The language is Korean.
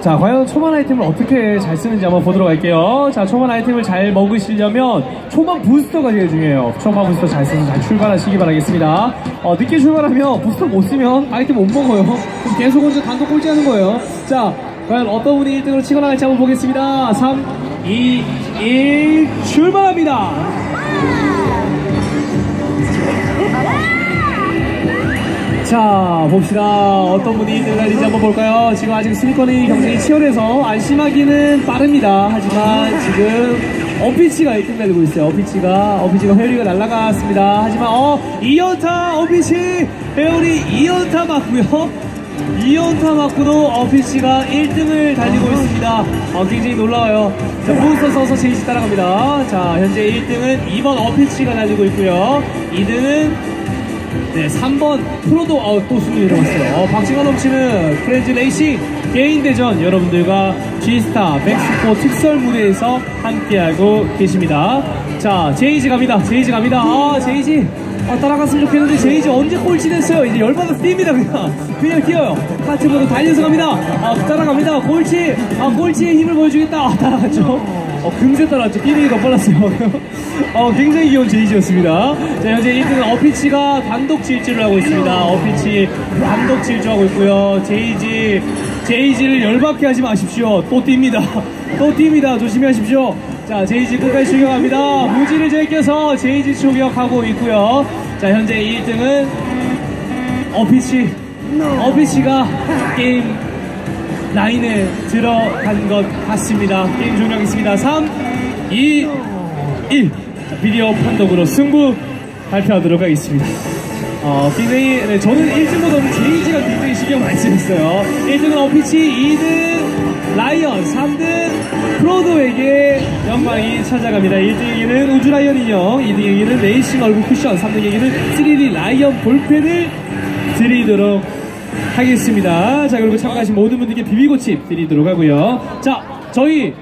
자, 과연 초반 아이템을 어떻게 잘 쓰는지 한번 보도록 할게요. 자, 초반 아이템을 잘 먹으시려면 초반 부스터가 제일 중요해요. 초반 부스터 잘 쓰면 잘 출발하시기 바라겠습니다. 어, 늦게 출발하면 부스터 못 쓰면 아이템 못 먹어요. 그럼 계속 혼자 단독 꼴찌하는 거예요. 자, 과연 어떤 분이 1등으로 치고 나갈지 한번 보겠습니다. 3, 2, 1, 출발합니다. 자 봅시다. 어떤 분이 1등 달리지 한번 볼까요? 지금 아직 순위권이 경쟁이 치열해서 안심하기는 빠릅니다. 하지만 지금 어피치가 1등 달리고 있어요. 어피치가 어피치가 회오리가 날아갔습니다. 하지만 어 2연타 어피치! 회오리 2연타 맞고요. 2연타 맞고도 어피치가 1등을 달리고 있습니다. 어, 굉장히 놀라워요. 자 몬스터 써서 제이시 따라갑니다. 자 현재 1등은 2번 어피치가 달리고 있고요. 2등은 네, 3번 프로도 어, 또 순위 들어갔어요. 어, 박진가 넘치는 프렌즈 레이싱 개인 대전 여러분들과 G스타 백스포 특설 무대에서 함께하고 계십니다. 자, 제이지 갑니다. 제이지 갑니다. 아, 제이지. 아, 따라갔으면 좋겠는데 제이지 언제 꼴찌 됐어요? 이제 열받아서 뜁니다 그냥 그냥 뛰어요 카트보드 달려서 갑니다 아 따라갑니다 꼴찌 아 꼴찌의 힘을 보여주겠다 아, 따라갔죠 어, 금세 따라왔죠. 뛰는 게더 빨랐어요. 어, 굉장히 귀여운 제이지였습니다. 자 현재 1등은 어피치가 단독 질주를 하고 있습니다. 어피치 단독 질주하고 있고요. 제이지 제이지를 열받게 하지 마십시오. 또 뜁니다. 또 뜁니다. 조심히 하십시오. 자, 제이지 끝까지 출격합니다. 무지를 제껴서 제이지 출격하고 있고요. 자, 현재 1등은 어피치. 어피치가 게임 라인에 들어간 것 같습니다. 게임 종료하겠습니다. 3, 2, 1. 자, 비디오 판독으로 승부 발표하도록 하겠습니다. 어, 굉장히, 네, 저는 1등보다는 제이지가 굉장히 신경 많이 쓰였어요. 1등은 어피치, 2등 라이언, 3등 프로도에게 영광이 찾아갑니다. 1등에게는 우주 라이언 인형, 2등에게는 레이싱 얼굴 쿠션, 3등에게는 3D 라이언 볼펜을 드리도록 하겠습니다. 자, 그리고 참가하신 모든 분들께 비비고칩 드리도록 하고요. 자, 저희